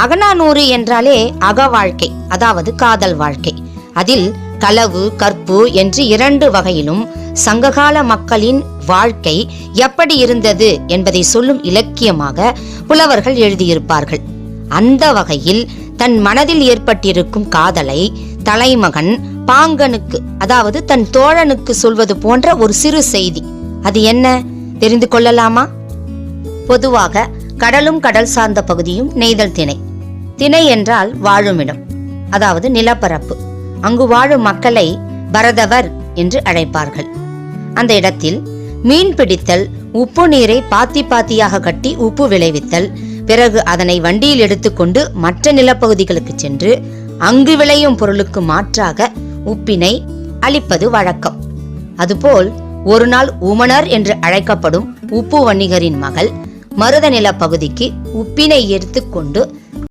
அகநானூறு என்றாலே அக வாழ்க்கை அதாவது காதல் வாழ்க்கை. அதில் களவு கற்பு என்று இரண்டு வகையிலும் சங்ககால மக்களின் வாழ்க்கை எப்படி இருந்தது என்பதை சொல்லும் இலக்கியமாக புலவர்கள் எழுதியிருப்பார்கள். அந்த வகையில் தன் மனதில் ஏற்பட்டிருக்கும் காதலை தலைமகன் பாங்கனுக்கு அதாவது தன் தோழனுக்கு சொல்வது போன்ற ஒரு சிறு செய்தி. அது என்ன? தெரிந்து கொள்ளலாமா? பொதுவாக கடலும் கடல் சார்ந்த பகுதியும் நெய்தல் திணை. திணை என்றால் வாழுமிடம் அதாவது நிலப்பரப்பு. அங்கு வாழும் மக்களை பரதவர் என்று அழைப்பார்கள். அந்த இடத்தில் மீன் பிடித்தல் உப்பு நீரை பாத்தி பாத்தியாக கட்டி உப்பு விளைவித்தல் பிறகு அதனை வண்டியில் எடுத்துக்கொண்டு மற்ற நிலப்பகுதிகளுக்கு சென்று அங்கு விளையும் பொருளுக்கு மாற்றாக உப்பினை அளிப்பது வழக்கம். அதுபோல் ஒரு நாள் உமனர் என்று அழைக்கப்படும் உப்பு வணிகரின் மகள் மருத நிலப்பகுதிக்கு உப்பினை எடுத்துக்கொண்டு